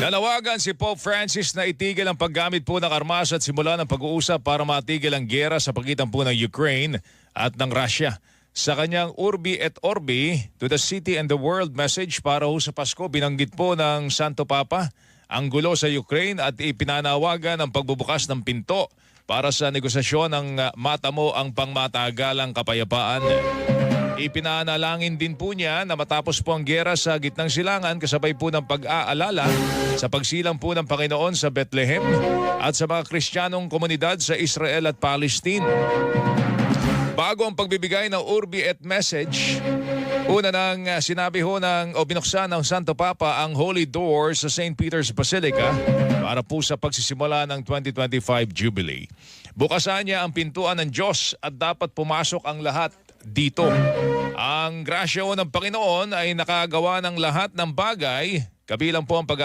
Nanawagan si Pope Francis na itigil ang paggamit po ng armas at simula ng pag-uusap para matigil ang gera sa pagitan po ng Ukraine at ng Russia. Sa kanyang Urbi et Orbi to the City and the World message para ho sa Pasko, binanggit po ng Santo Papa ang gulo sa Ukraine at ipinanawagan ang pagbubukas ng pinto para sa negosasyon ng uh, matamo ang pangmatagalang kapayapaan. Ipinanalangin din po niya na matapos po ang gera sa gitnang silangan kasabay po ng pag-aalala sa pagsilang po ng Panginoon sa Bethlehem at sa mga Kristiyanong komunidad sa Israel at Palestine. Bago ang pagbibigay ng Urbi et Message, una nang uh, sinabi ho ng o binuksan ng Santo Papa ang Holy Door sa St. Peter's Basilica para po sa pagsisimula ng 2025 Jubilee. Bukasan niya ang pintuan ng Diyos at dapat pumasok ang lahat dito. Ang grasya ng Panginoon ay nakagawa ng lahat ng bagay, kabilang po ang pag